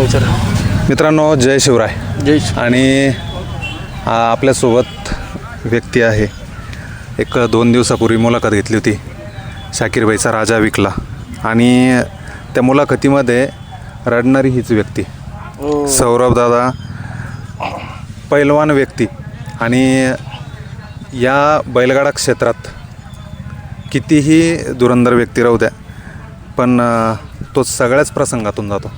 विचारा मित्रांनो जय शिवराय. जय आणि आपल्यासोबत व्यक्ती आहे. एक दोन दिवसापूर्वी मुलाखत घेतली होती शाकीरबाईचा राजा विकला. आणि त्या मुलाखतीमध्ये रडणारी हीच व्यक्ती हो. सौरभ दादा पैलवान व्यक्ती. आणि या बैलगाडा क्षेत्रात कितीही धुरंधर व्यक्ती राहू द्या पण तो सगळ्याच प्रसंगातून जातो.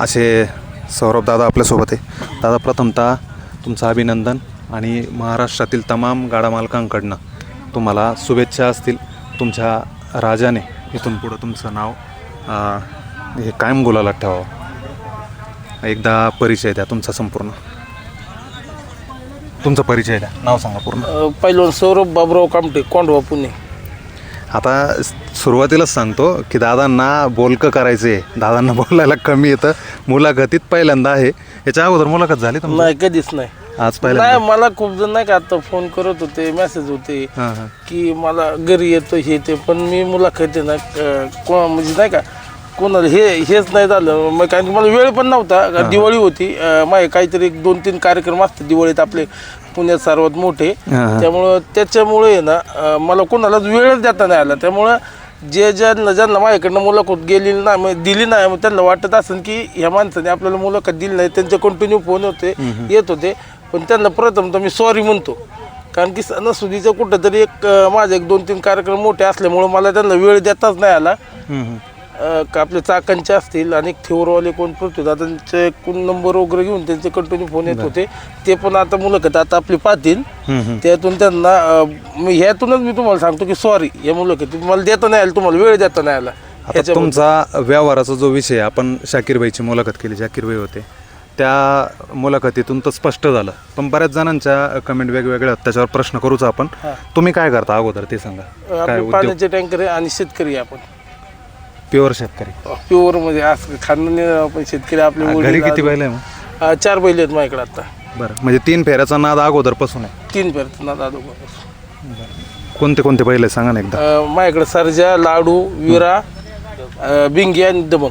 असे सौरभ दादा आपल्यासोबत आहे. दादा प्रथमतः तुमचं अभिनंदन आणि महाराष्ट्रातील तमाम गाडा मालकांकडनं तुम्हाला शुभेच्छा असतील. तुमच्या राजाने इथून पुढं तुमचं नाव हे कायम गुलाला ठेवावं. एकदा परिचय द्या तुमचा संपूर्ण. तुमचा परिचय द्या. नाव सांगा पूर्ण. पहिलं सौरभ बाबराव कामटे कोंडवा पुणे. आता सुरुवातीलाच सांगतो की दादांना बोलकं करायचं. आहे दादांना बोलायला कमी येतं. मुलाखतीत पहिल्यांदा आहे. याच्या अगोदर मुलाखत झाली तुमची? नाही कधीच नाही. आज पहिल्यांदा. मला खूप जण नाही का आता फोन करत होते मेसेज होते हां हां. की मला घरी येतो हे ते पण मी मुलाखत आहे ना अ, को म्हणजे नाही का कोणाला हे हेच नाही झालं. मग कारण की मला वेळ पण नव्हता. दिवाळी होती. अ, माझे काहीतरी एक दोन तीन कार्यक्रम असतात दिवाळीत आपले. पुण्यात सर्वात मोठे. हां. त्यामुळं त्याच्यामुळे आहे ना अ, मला कोणालाच वेळच देता नाही आला. त्यामुळं जे ज्यांना ज्यांना माझ्याकडनं मुलाखत गेलेली नाही म्हणजे दिली नाही मग त्यांना वाटत असेल की ह्या माणसाने आपल्याला मुलाखत दिली नाही त्यांचे कंटिन्यू फोन होते येत होते. पण त्यांना प्रथम तर मी सॉरी म्हणतो. कारण की सणासुदीचं कुठंतरी एक अं, माझे एक दोन तीन कार्यक्रम मोठे असल्यामुळं मला त्यांना वेळ देताच नाही आला. हम्म, हम्म. का आपले चाकांचे असतील आणि थिवरवाले कोण पृथ्वीदादांचे कोण नंबर वगैरे घेऊन त्यांचे कंटिन्यू फोन येत होते. ते पण आता मुलाखत आता आपली पाहतील. त्यातून त्यांना मी ह्यातूनच मी तुम्हाला सांगतो की सॉरी या मुलाखतीत मला देता नाही आलं तुम्हाला वेळ देता नाही आला. आता. तुमचा व्यवहाराचा जो विषय आपण शाकीरबाईची मुलाखत केली शाकीरबाई होते. त्या मुलाखतीतून तर स्पष्ट झालं. पण बऱ्याच जणांच्या कमेंट वेगवेगळ्या त्याच्यावर प्रश्न करूच आपण. तुम्ही काय करता अगोदर ते सांगा. पाण्याचे टँकर आणि शेतकरी आपण. प्युअर शेतकरी. प्युअरमध्ये असं खानदानी आपण शेतकरी आपले घरी किती बैल आहे मग? अं, चार बैल आहेत माझ्याकडे आता. बरं म्हणजे तीन फेऱ्याचा नाद अगोदरपासून आहे. तीन पेर ना दादू कोणते कोणते बैल आहे सांगा ना एकदा. माझ्याकडे सरजा लाडू विरा अं, बिंगी आणि दमन.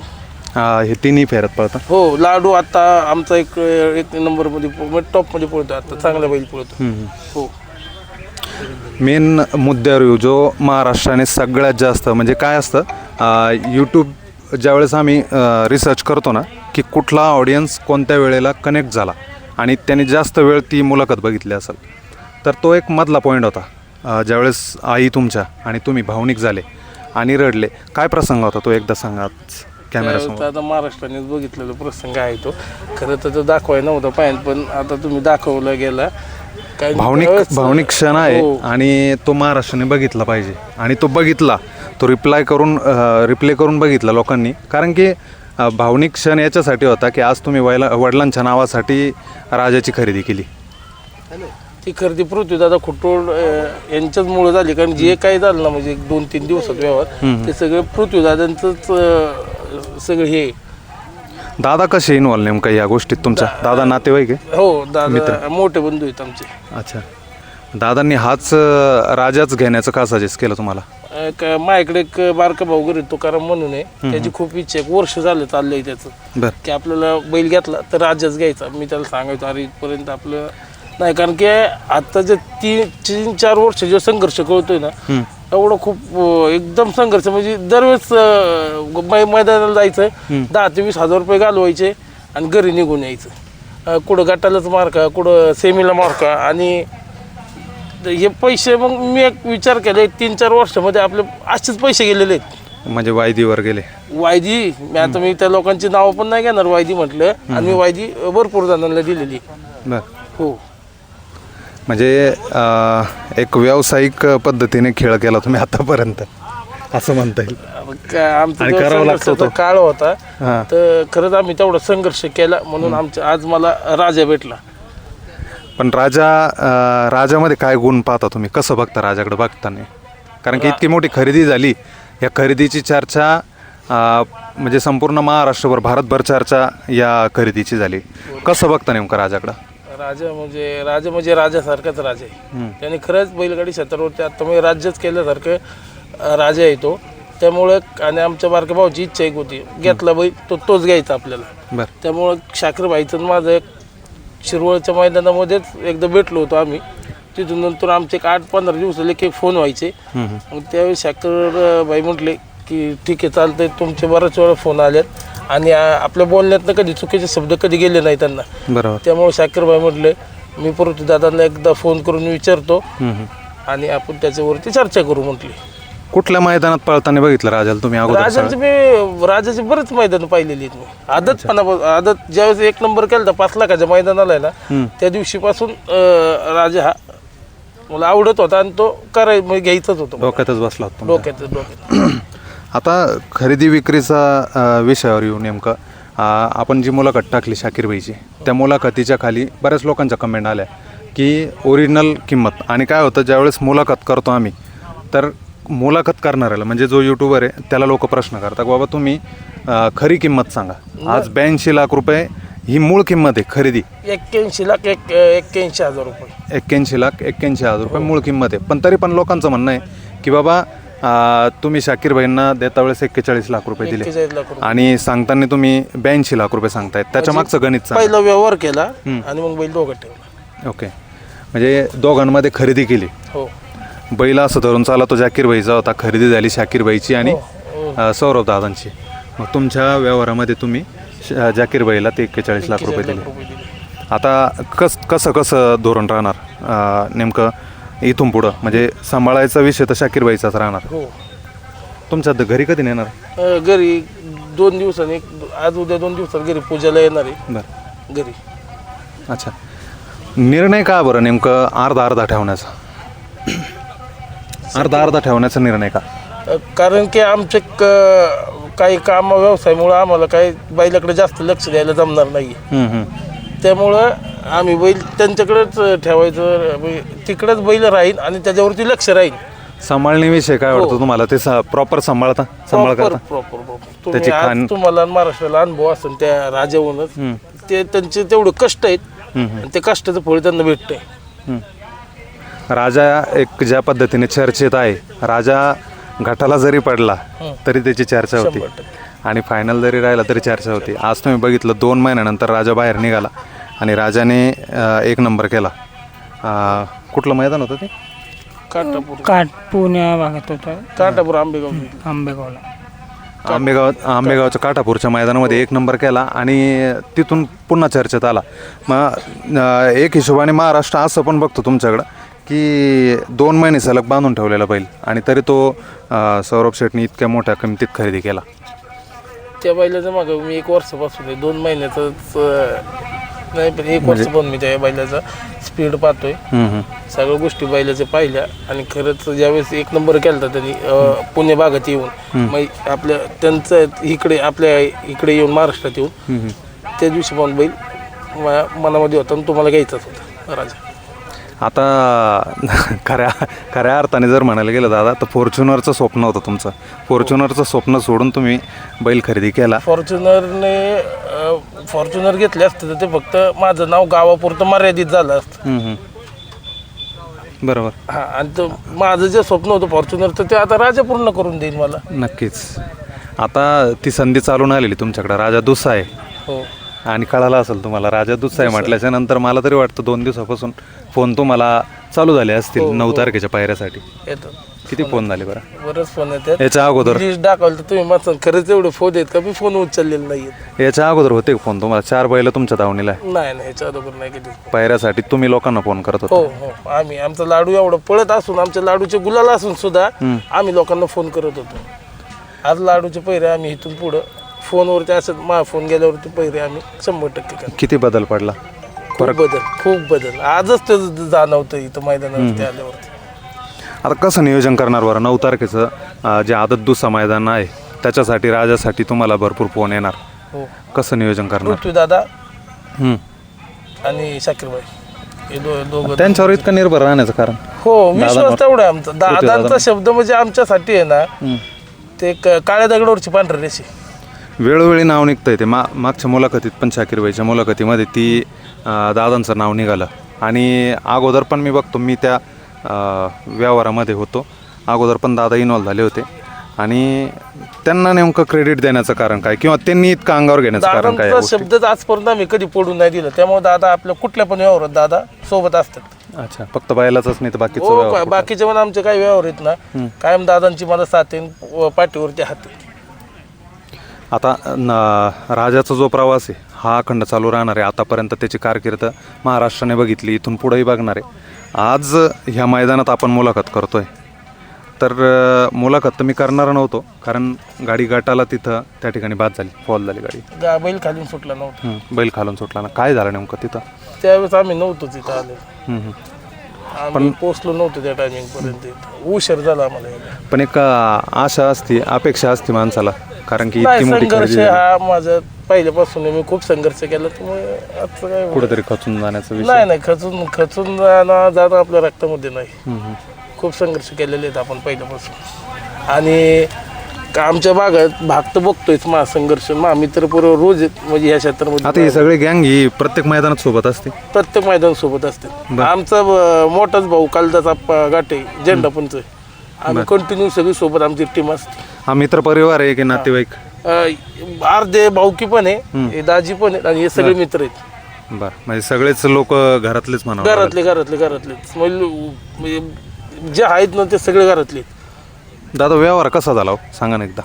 हा, हे तिन्ही फेऱ्यात पळतात. हो लाडू आता आमचा एक एक नंबरमध्ये टॉपमध्ये पळतो आता चांगला बैल पळतो. हो. मेन मुद्द्यावर येऊ जो महाराष्ट्राने सगळ्यात जास्त म्हणजे काय असतं? यूट्यूब ज्यावेळेस आम्ही रिसर्च करतो ना की कुठला ऑडियन्स कोणत्या वेळेला कनेक्ट झाला आणि त्याने जास्त वेळ ती मुलाखत बघितली असेल तर तो एक मधला पॉईंट होता. ज्यावेळेस आई तुमच्या आणि तुम्ही भावनिक झाले आणि रडले काय प्रसंग होता तो एकदा सांगा त्यावेळेस आता महाराष्ट्रानेच बघितलेला प्रसंग आहे तो. खरं तर तो दाखवाय नव्हता पाहिजे पण आता तुम्ही दाखवला गेला. भावनिक त्यावेळेस- भावनिक क्षण आहे हो. आणि तो महाराष्ट्राने बघितला पाहिजे. आणि तो बघितला तो रिप्लाय करून रिप्ले करून बघितला लोकांनी. कारण की अ, भावनिक क्षण याच्यासाठी होता की आज तुम्ही वैला वडिलांच्या नावासाठी राजाची खरेदी केली. ती खरेदी पृथ्वीदादा खुटोड यांच्याच मुळे झाली. कारण जे काही झालं ना म्हणजे एक दोन तीन दिवसात व्यवहार ते सगळं पृथ्वीदादांचंच अं, सगळं हे दादा कसे इन्व्हॉल्व नेमका या गोष्टीत तुमच्या? दादा नातेवाईक आहे? हो दादा मोठे बंधू आहेत आमचे. अच्छा. दादांनी हाच अ, राजाच घेण्याचं का सजेस्ट केलं तुम्हाला? एक माझ्याकडे एक बारका भाऊ घरी तुकाराम म्हणून आहे. त्याची खूप इच्छा आहे. एक वर्ष झालं चाललंय त्याचं. बरं. की आपल्याला बैल घेतला तर राजाच घ्यायचा. मी त्याला सांगायचो अरे इथपर्यंत आपलं नाही. कारण की आता जे तीन तीन चार वर्ष जे संघर्ष कळतोय ना. एवढं खूप अं, एकदम संघर्ष. म्हणजे दरवेळेस अं, मै- मैदानाला जायचं. दहा ते वीस हजार रुपये घालवायचे आणि घरी निघून यायचं. अं, कुठं गटालाच मार्का कुठं सेमीला मार्का आणि हे पैसे मग मी एक विचार केला तीन चार वर्षामध्ये आपले असेच पैसे गेलेले आहेत. म्हणजे वायदीवर गेले. वायदी मी आता मी त्या लोकांची नावं पण नाही घेणार वायदी म्हटलं. आणि मी वायदी भरपूर जणांना दिलेली. बरं. हो. म्हणजे अ, एक व्यावसायिक पद्धतीने खेळ केला तुम्ही आतापर्यंत असं म्हणता येईल. मग काय आमचा आणि जो करावं लागतं संघर्षाचा तो. काळ होता. हां. तर खरंच आम्ही तेवढा संघर्ष केला म्हणून आमच्या आज मला राजा भेटला. पण राजा अं, राजामध्ये काय गुण पाहता तुम्ही? कसं बघता राजाकडे बघताना? कारण की इतकी मोठी खरेदी झाली. या खरेदीची चर्चा अं, म्हणजे संपूर्ण महाराष्ट्रभर भारतभर चर्चा या खरेदीची झाली. कसं बघता नेमकं राजाकडं? राजा म्हणजे राजा म्हणजे राजासारखाच राजा. आहे त्याने खरंच बैलगाडी क्षेत्रावरती आता मी राज्यच केल्यासारखं राजा आहे तो. त्यामुळं आणि आमच्या बारक्या भाऊची इच्छा एक होती घेतला बैल तो तोच घ्यायचा आपल्याला. त्यामुळं शाकीरबाईचं माझं एक शिरवळच्या मैदानामध्येच एकदा भेटलो होतो आम्ही. तिथून नंतर आमचे एक आठ पंधरा दिवसाला एक फोन व्हायचे. मग त्यावेळी शाकर बाई म्हटले की ठीक आहे चालतंय तुमचे बऱ्याच वेळा फोन आलेत आणि आ- आपल्या बोलण्यातनं कधी चुकीचे शब्द कधी गेले नाही त्यांना. बरोबर. त्यामुळे शाकीरबाई म्हटले मी परत दादांना एकदा फोन करून विचारतो हम्म, हम्म. आणि आपण त्याच्यावरती चर्चा करू म्हटली. कुठल्या मैदानात पळताना बघितलं राजाला तुम्ही अगोदर? राजाचे मी राजाचे बरेच मैदान पाहिलेली आहेत मी. आदत पणा आदत ज्यावेळेस एक नंबर केला पाच लाखाच्या मैदानाला आहे ना. त्या दिवशीपासून अं, राजा हा मला आवडत होता आणि तो कराय म्हणजे घ्यायचाच होता. डोक्यातच बसला होता तुमच्या. डोक्यात डोक्यात आता खरेदी विक्रीचा विषयावर येऊ नेमकं. आपण जी मुलाखत टाकली शाकीरबाईची त्या मुलाखतीच्या खाली बऱ्याच लोकांच्या कमेंट आल्या की ओरिजिनल किंमत. आणि काय होतं ज्यावेळेस मुलाखत करतो आम्ही तर मुलाखत करणाऱ्याला म्हणजे जो यूट्यूबर आहे त्याला लोक प्रश्न करतात बाबा तुम्ही खरी किंमत सांगा. आज ब्याऐंशी लाख रुपये ही मूळ किंमत आहे खरेदी. एक्क्याऐंशी लाख एक एक्क्याऐंशी हजार रुपये. एक्क्याऐंशी लाख एक्क्याऐंशी हजार रुपये मूळ किंमत आहे. पण तरी पण लोकांचं म्हणणं आहे की बाबा अ, तुम्ही शाकीर भाईंना देता वेळेस एक्केचाळीस लाख रुपये दिले. एक्केचाळीस लाख रुपये. आणि सांगताना तुम्ही ब्याऐंशी लाख रुपये सांगतायत. त्याच्या मागचं गणित सांगा. पहिला व्यवहार केला आणि मग बैल दोघं ठेवला. ओके. म्हणजे दोघांमध्ये खरेदी केली. हो. बैल असं धरून चाला तो जाकीर भाईचा होता. खरेदी झाली शाकीर भाईची आणि हो. अ, सौरभ दादांची. मग तुमच्या व्यवहारामध्ये तुम्ही श- जाकीर भाईला ते एक्केचाळीस लाख रुपये दिले. रुपये दिले. आता कस कसं कसं धोरण राहणार? अ, नेमकं इथून पुढं. म्हणजे सांभाळायचा विषय तर शाकीर भाईचाच राहणार. हो. तुमच्या द- घरी कधी नेणार? अं, घरी दोन दिवसांनी एक- आज उद्या दोन दिवसांनी घरी पूजाला येणार आहे. बरं. घरी. अच्छा. निर्णय का बरं नेमकं अर्धा अर्धा ठेवण्याचा? अर्धा अर्धा ठेवण्याचा निर्णय का? अं, कारण की आमचे क काही काम व्यवसायामुळं आम्हाला काही बैलाकडे जास्त लक्ष द्यायला जमणार नाही हम्म, हम्म. त्यामुळं आम्ही बैल त्यांच्याकडेच ठेवायचं. म्हणजे तिकडेच बैल राहील आणि त्याच्यावरती लक्ष राहील. सांभाळण्याविषयी काय वाटतं तुम्हाला? ते प्रॉपर सांभाळता सांभाळ प्रॉपर करता? प्रॉपर प्रॉपर तुम्ही त्याची आज खाण- तुम्हाला महाराष्ट्राला अनुभव असेल त्या राजाहूनच ते त्यांचे तेवढे कष्ट आहेत आणि ते कष्टाचं फळ त्यांना भेटतंय. राजा एक ज्या पद्धतीने चर्चेत आहे राजा घाटाला जरी पडला तरी त्याची चर्चा होती. शंभर. आणि फायनल जरी राहिला तरी चर्चा होती. आज तुम्ही बघितलं दोन महिन्यानंतर राजा बाहेर निघाला. आणि राजाने अं, एक नंबर केला. अं, कुठलं मैदान होतं ते? काटापूर काट पुण्या भागात होता. काटापूर आंबेगाव. आंबेगावला. आंबेगाव आंबेगावच्या काठापूरच्या मैदानामध्ये एक नंबर केला आणि तिथून पुन्हा चर्चेत आला. मग अं, एक हिशोबाने महाराष्ट्र असं पण बघतो तुमच्याकडं की दोन महिने सलग बांधून ठेवलेला बैल आणि तरी तो अं, सौरभ शेटनी इतक्या मोठ्या किमतीत खरेदी केला. त्या बैलाचं मागं मी एक वर्षापासून आहे. दोन महिन्याचंच अं, नाही पण एक वर्ष पण मी त्या बैलाचा स्पीड पाहतोय. हम्म, हम्म. सगळ्या गोष्टी बैलाच्या पाहिल्या आणि खरंच ज्यावेळेस एक नंबर केला होता त्यांनी अं, पुणे भागात येऊन मग आपल्या त्यांचं इकडे आपल्या इकडे येऊन महाराष्ट्रात येऊन हम्म, त्या दिवशी पण बैल माझ्या मनामध्ये होता आणि तुम्हाला घ्यायचाच होता राजा. आता खऱ्या खऱ्या अर्थाने जर म्हणायला गेलं दादा तर फॉर्च्युनरचं स्वप्न होतं तुमचं. फॉर्च्युनरचं स्वप्न सोडून तुम्ही बैल खरेदी केला. फॉर्च्युनरने फॉर्च्युनर घेतले असते तर ते फक्त माझं नाव गावापुरतं मर्यादित झालं असतं. हम्म, हम्म. बरोबर. हा आणि तो माझं जे स्वप्न होतं फॉर्च्युनर तर ते आता राजा पूर्ण करून देईल मला. नक्कीच. आता ती संधी चालून आलेली तुमच्याकडे राजा दुस्सा आहे हो. आणि कळालं असेल तुम्हाला राजा दुस्सा आहे म्हटल्याच्या नंतर मला तरी वाटतं दोन दिवसापासून फोन तुम्हाला चालू झाले असतील नऊ तारखेच्या पायऱ्यासाठी. येतं. किती फोन झाले बरं? बरंच फोन येतात याच्या अगोदर लिस्ट दाखवलं तर तुम्ही माझं खरंच एवढे फोन आहेत का? मी फोन उचललेले नाही याच्या अगोदर होते का फोन तुम्हाला? चार बैल तुमच्या दावणीला आहे नाही नाही ह्याच्या अगोदर नाही कधी पायऱ्यासाठी तुम्ही लोकांना फोन करत होता. हो हो. आम्ही आमचा लाडू एवढं पळत असून आमच्या लाडूचे गुलाल असून सुद्धा आम्ही लोकांना फोन करत होतो. आज लाडूचे पैरे आम्ही इथून पुढं फोनवरती असं मा फोन गेल्यावरती पैरे आम्ही शंभर टक्के करतो. किती बदल पडला? खूप बदल खूप बदल. आजच ते जाणवतं इथं मैदानावरती आल्यावरती. आता कसं नियोजन करणार बरं? नऊ तारखेचं जे आदत दुसरा मैदान आहे त्याच्यासाठी राजासाठी तुम्हाला भरपूर फोन येणार. हो. कसं नियोजन करणार? दादा. हम्म. आणि शाकीरबाई हे दो दोघं त्यांच्यावर इतकं निर्भर राहण्याचं कारण. हो विश्वास तेवढा आहे आमचा. दादांचा शब्द म्हणजे आमच्यासाठी आहे ना ते क- काळ्या दगडावरची पांढरी रेषी. वेळोवेळी नाव निघतंय ते. मा मागच्या मुलाखतीत पण शाकीरबाईच्या मुलाखतीमध्ये ती अं, दादांचं नाव निघालं. आणि अगोदर पण मी बघतो मी त्या व्यवहारामध्ये होतो. अगोदर पण दादा इन्व्हॉल्व झाले होते. आणि त्यांना नेमकं क्रेडिट देण्याचं कारण काय? किंवा त्यांनी इतकं अंगावर घेण्याचं कारण काय या दादांचा गोष्टी? शब्दच आजपर्यंत आम्ही कधी पडून नाही दिलं. त्यामुळे दादा आपल्या कुठल्या पण व्यवहारात दादा सोबत असतात. अच्छा. फक्त बायलाच नाही तर बाकीचं हो व्यवहार का- बाकीचे पण आमचे काही व्यवहार आहेत ना कायम दादांची मला साथ आहे व पाठीवरती हात आहे. आता न- राजाचा जो प्रवास आहे हा अखंड चालू राहणार आहे. आतापर्यंत त्याची कारकीर्द महाराष्ट्राने बघितली इथून पुढेही बघणार आहे. आज ह्या मैदानात आपण मुलाखत करतोय. तर अ, मुलाखत तर मी करणार नव्हतो कारण गाडी गाठाला तिथं त्या ठिकाणी बाद झाली फॉल झाली गाडी. गा- बैल खालून सुटला नव्हता. हं, बैल खालून सुटला ना. काय झालं नेमकं तिथं? त्यावेळेस आम्ही नव्हतो तिथं आले. हं, हं. आम्ही पोचलो नव्हतो त्या टायमिंग पर्यंत. उशीर झाला आम्हाला यायला. पण एक अ, आशा असती अपेक्षा असती माणसाला कारण की इतकी नाही मोठी संघर्ष खरेदी. हा माझा पहिल्यापासून आहे. मी खूप संघर्ष केला त्यामुळे आजचं काय कुठेतरी खचून जाण्याचा विषय नाही नाही खचून खचून जाणं जाणं आपल्या रक्तामध्ये नाही. खूप संघर्ष केलेले आहेत आपण पहिल्यापासून आणि का आमच्या भागात भाग तर बघतोयच मा संघर्ष मा मित्र पूर्व रोज म्हणजे या आता क्षेत्रामध्ये ही सगळी गँग ही प्रत्येक मैदानात सोबत असते. प्रत्येक मैदान सोबत असते. आमचा मोठाच भाऊ कालदाचा प- गाठे झेंडा पंच आम्ही कंटिन्यू सगळी सोबत आमची टीम असते. हा मित्र परिवार आहे की नातेवाईक? अं, अर्धे भाऊकी पण आहे हे दाजी पण आहेत आणि हे सगळे मित्र आहेत. बर. म्हणजे सगळेच लोक घरातलेच म्हणा घरातले घरातले घरातलेच. म्हणजे म्हणजे जे आहेत ना ते सगळे घरातले आहेत. दादा व्यवहार कसा झाला हो? सांगा ना एकदा.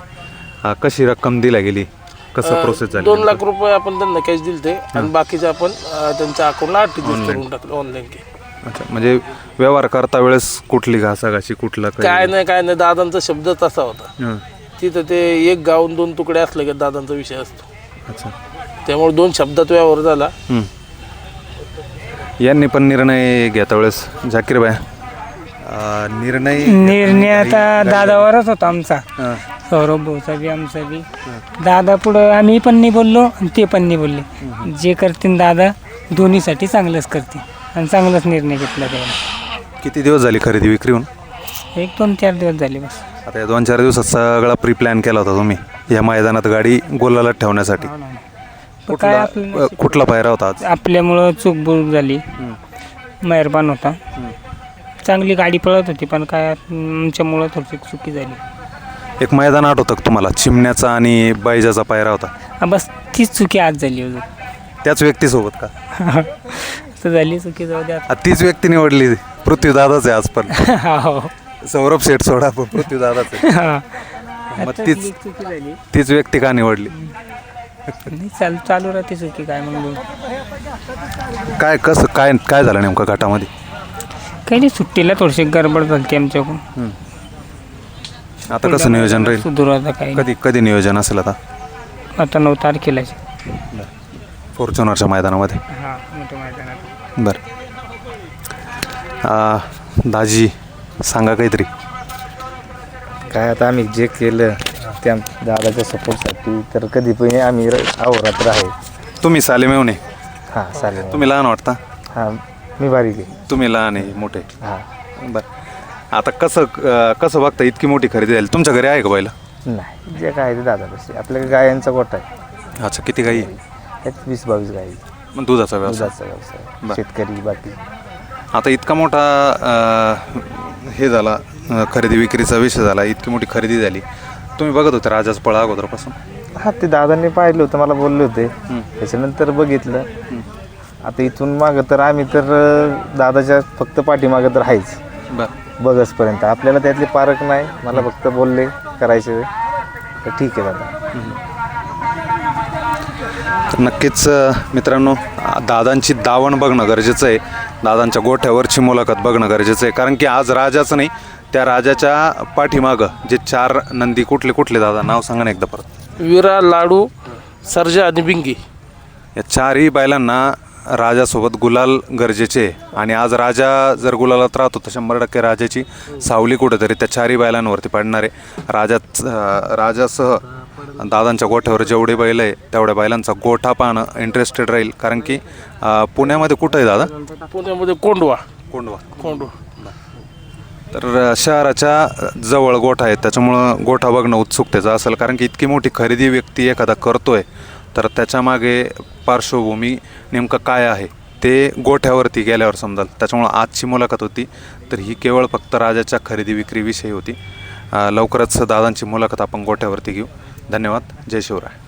हा, कशी रक्कम दिल्या गेली? कसं प्रोसेस झाली दोन लाख रुपये आपण त्यांना कॅश दिले आणि बाकीचे आपण अं, त्यांच्या अकाउंटला आठ दिवस करून टाकले ऑनलाईन के. अच्छा म्हणजे व्यवहार करता वेळेस कुठली घासाघाशी कुठला काही? काय नाही काय नाही. दादांचा शब्द तसा होता. हं, तिथं ते एक गावून दोन तुकडे असले की दादांचा विषय असतो. अच्छा. त्यामुळे दोन शब्दात व्यवहार झाला. हं. यांनी पण निर्णय घेता वेळेस जाकीर बाय निर्णय निर्णय आता दादावरच होता आमचा. हां, सौरभ भाऊचा बी आमचा बी. दादा पुढं आम्ही पण नाही बोललो आणि ते पण नाही बोलले. जे करतील दादा दोन्हीसाठी चांगलंच करतील आणि चांगलाच निर्णय घेतला त्याने. किती दिवस झाली खरेदी विक्री होऊन एक दोन चार दिवस झाले बस. आता या दोन चार दिवसात सगळा प्री प्लॅन केला होता तुम्ही या मैदानात गाडी गोलाला ठेवण्यासाठी. पण काय कुठला आपलं अ, कुठला पायरा होता आज? आपल्यामुळं चूक बुक झाली मेहरबान होता. चांगली गाडी पळत होती पण काय आमच्यामुळं थोडीशी चुकी झाली. एक मैदान आठवतं का तुम्हाला? चिमण्याचा आणि बैजाचा पायरा होता. हा, बस तीच चुकी आज झाली अजून. त्याच व्यक्तीसोबत का? तर झाली चुकी जाऊ द्या आ, तीच व्यक्ती निवडली. पृथ्वीदादाच आहे आज पण हो. सौरभ शेठ सोडा पण पृथ्वीदादाच आहे. हा. मग तीच- चुकी झाली. तीच व्यक्ती का निवडली? नाही चालू चालू राहते चुकी काय मग. काय कसं काय काय झालं नेमकं गटामध्ये काही नाही सुट्टीला थोडीशी गडबड झाली आमच्याकडून. आता कसं नियोजन राहील? सुधरू आता काही कधी कधी नियोजन असेल आता? आता नऊ तारखेला फॉर्च्युनरच्या मैदानामध्ये. हा मोठ्या मैदानात. बरं. आ, दाजी सांगा काहीतरी. काय आता आम्ही जे केलं त्या दादाच्या सपोर्टसाठी तर कधी पण आम्ही र- अहोरात्र आहे तुम्ही साले मेवणे हां चालेल तुम्ही लहान वाटता? हां मी बारीक आहे. तुम्ही लहान आहे मोठे हां. बरं. आता कसं अ, कसं बघता इतकी मोठी खरेदी झाली? तुमच्या घरी आहे का बैला? नाही जे काय ते दादापाशी आपल्या गायांचा गोठा आहे. अच्छा किती गाई आहे? त्यात वीस बावीस गाई मग दुधाचा व्यवसाय. दुधाचा व्यवसाय. शेतकरी बाकी. आता इतका मोठा अ, हे झाला अ, खरेदी विक्रीचा विषय झाला इतकी मोठी खरेदी झाली. तुम्ही बघत होते राजाच पळा अगोदरपासून? हां ते दादांनी पाहिलं होतं मला बोलले होते. त्याच्यानंतर बघितलं. आता इथून मागं तर आम्ही तर अं, दादाच्या फक्त पाठीमागं तर आहेच. बरं. बघसपर्यंत. आपल्याला त्यातले पारक नाही. मला फक्त बोलले करायचे. तर ठीक आहे दादा. तर नक्कीच अ, मित्रांनो आ, दादांची दावण बघणं गरजेचं आहे. दादांच्या गोठ्यावरची मुलाखत बघणं गरजेचं आहे. कारण की आज राजाचं नाही त्या राजाच्या पाठीमागं जे चार नंदी कुठले कुठले दादा? नाव सांगा ना एकदा परत. विरा लाडू सर्जा आणि बिंगी. या चारही बैलांना राजासोबत गुलाल गरजेचे. आणि आज राजा जर गुलालात राहतो तर शंभर टक्के राजाची सावली कुठेतरी त्या चारही बैलांवरती पडणार. अं, राजासह दादांच्या गोठ्यावर जेवढे बैल आहे तेवढ्या बैलांचा गोठा पाहणं इंटरेस्टेड राहील. कारण की पुण्यामध्ये कुठं आहे दादा? पुण्यामध्ये कोंडवा. कोंडवा. कोंडवा. तर शहराच्या जवळ गोठा आहे. त्याच्यामुळं गोठा बघणं उत्सुकतेचं असेल. कारण की इतकी मोठी खरेदी व्यक्ती एखादा करतोय तर त्याच्यामागे पार्श्वभूमी नेमकं काय आहे ते गोठ्यावरती गेल्यावर समजाल. त्याच्यामुळं आजची मुलाखत होती तर ही केवळ फक्त राजाच्या खरेदी विक्रीविषयी होती. लवकरच दादांची मुलाखत आपण गोठ्यावरती घेऊ. धन्यवाद. जय शिवराय.